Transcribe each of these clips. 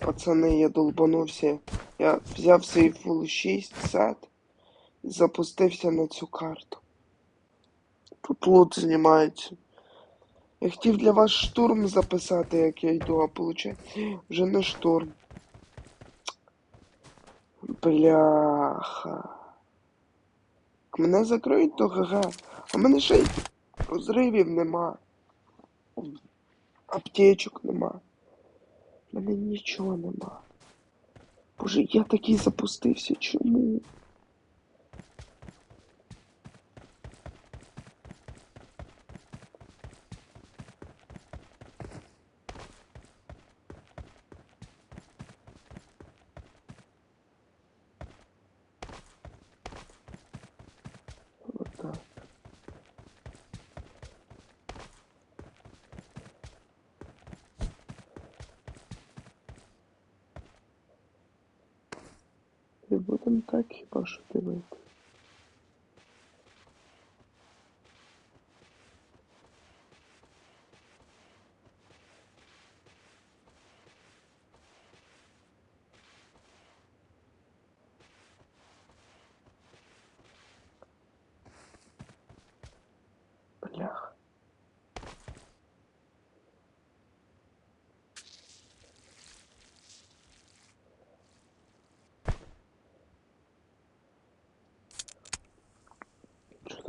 Пацани, я долбанувся. Я взяв свій фул 6 сет і запустився на цю карту. Тут лут знімається. Я хотів для вас штурм записати, як я йду, а получає вже не штурм. Бляха. Мене закриють, то ГГ. А мене ще й розривів нема. Аптечок нема. Мене нічого нема. Боже, я такий запустився. Чому? І будемо так хіба що дивити. Блях.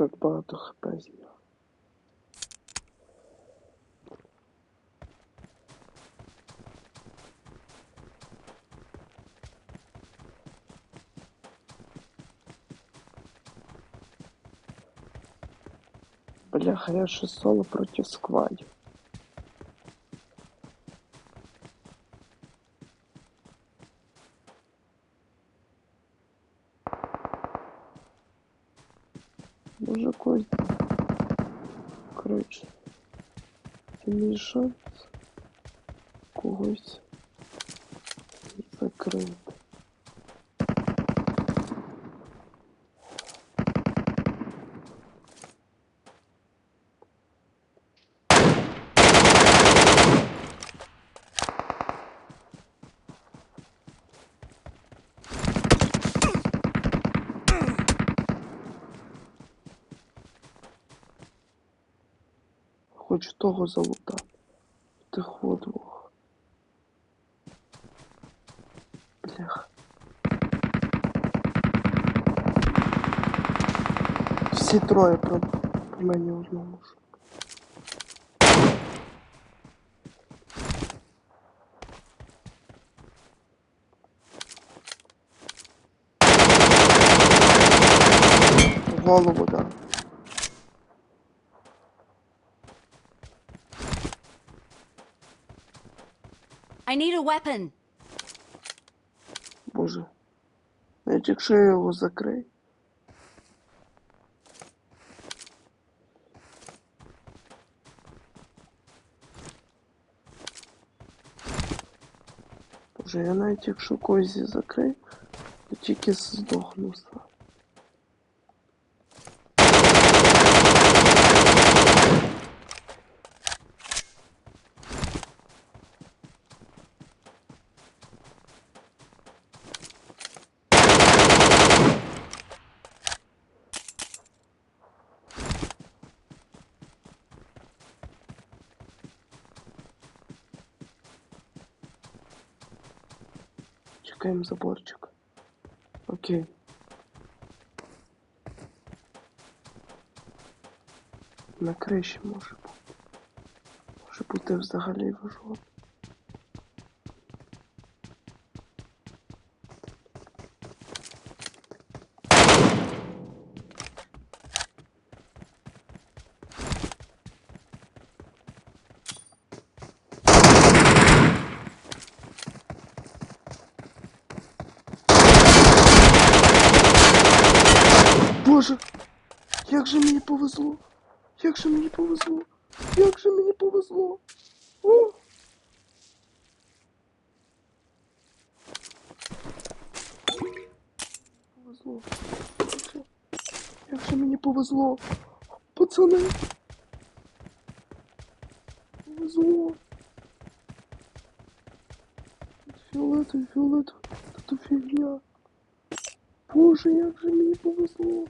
Що так багато хп зняв? Бляха, я ще соло проти сквадів. Когось. Коротше. Це мій шанс. Того залутати. Тих двох. Блях. Всі троє про, про мені одному. Голову, да. I need a weapon. Боже. Навіть якщо я його закрию. Боже, я навіть якщо когось і закрию, то тільки здохну сам. Заборчик. Окей. На криші може бути. Може бути взагалі вижон. Боже, як же мені повезло! Як же мені повезло! Як же мені повезло! О! Повезло. Як же, мені повезло! Пацани! Повезло! Фіолетовий, фіолетовий. Та то фігня. Боже, як же мені повезло.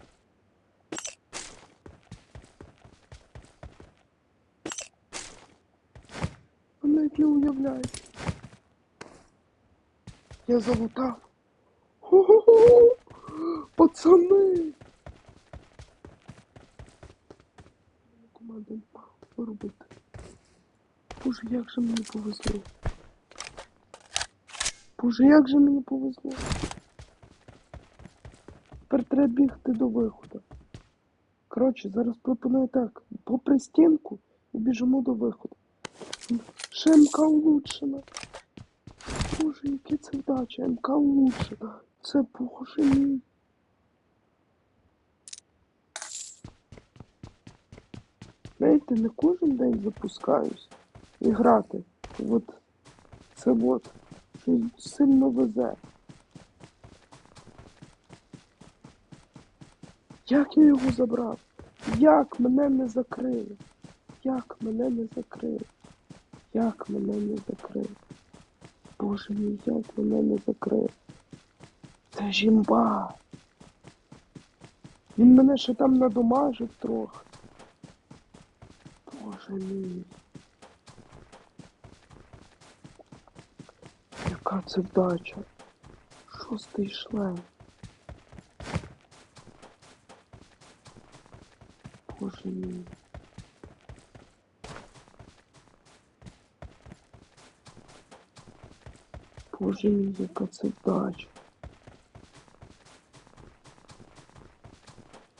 Не уявляєте. Я залутав. Хо-хо-хо! Пацани! Команда виробити. Боже, як же мені повезло. Боже, як же мені повезло. Тепер треба бігти до виходу. Коротше, зараз пропоную так. Попри стінку і біжимо до виходу. Ще МК улучшена. Боже, яке це вдача. МК улучшена. Це боже мій. Знаєте, не кожен день запускаюсь і грати. От це от щось сильно везе. Як я його забрав? Як мене не закрили? Як мене не закрили? Як мене не закрили? Боже мій, як мене не закрили? Це жімба. Він мене ще там надомажив трохи. Боже мій. Яка це вдача? Шостий шлем. Боже мій. Боже яка це вдача.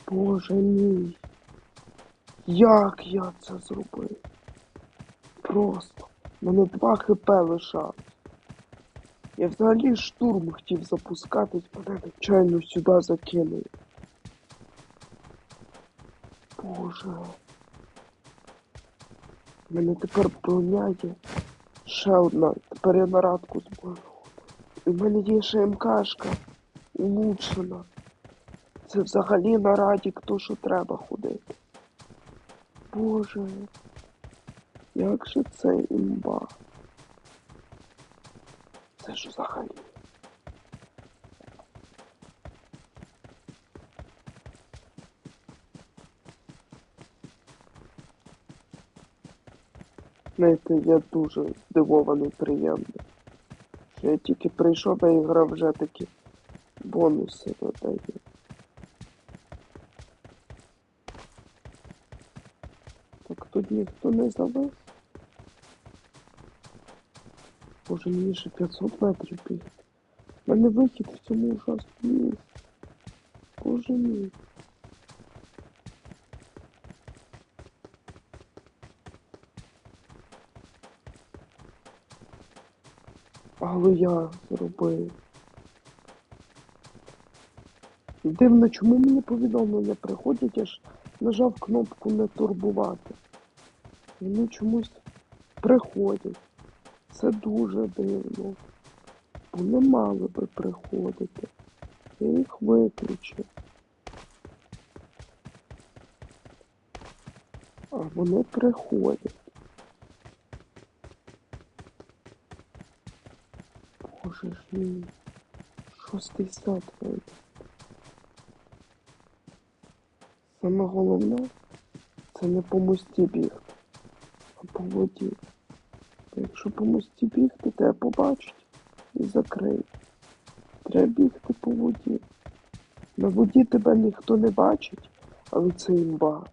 Боже мій. Як я це зробив? Просто. Мене два хп лишалось. Я взагалі штурм хотів запускатись, мене нечайно сюди закинули. Боже. Мене тепер броня є. Ще одна. Тепер я на радку зможу. Ще МКшка. Улучшена. Це взагалі на радік то, що треба ходити. Боже. Як же це імба? Це ж взагалі. Знаєте, я дуже здивований приємно. Я тільки прийшов, а ігра вже такі бонуси додає. Так тут ніхто не завез. Боже, мені ще 500 метрів бігти. У мене вихід в цьому ужасному місці. Боже мій. Але я зробив. Дивно, чому мені повідомлення приходять, я ж нажав кнопку не турбувати. Вони чомусь приходять. Це дуже дивно. Бо не мали би приходити. Я їх виключив. А вони приходять. Ж мій. Шостий сад. Саме головне це не по мості бігти, а по воді. Якщо по мості бігти, тебе побачать і закриють. Треба бігти по воді. На воді тебе ніхто не бачить, але це імба.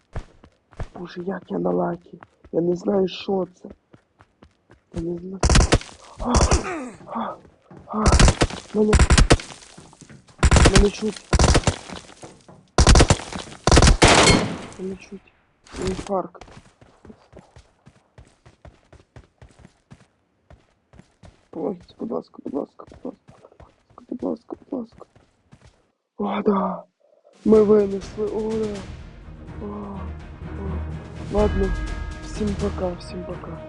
Боже, як я на лакі. Я не знаю, що це. Я не знаю. А, а, а, мене, мене чуть. Мене чуть. Інфаркт. Помогите, будь ласка, будь ласка, будь ласка, будь ласка, будь ласка. О, да. Ми винесли, о, да. О, о. Ладно, всім пока, всім пока.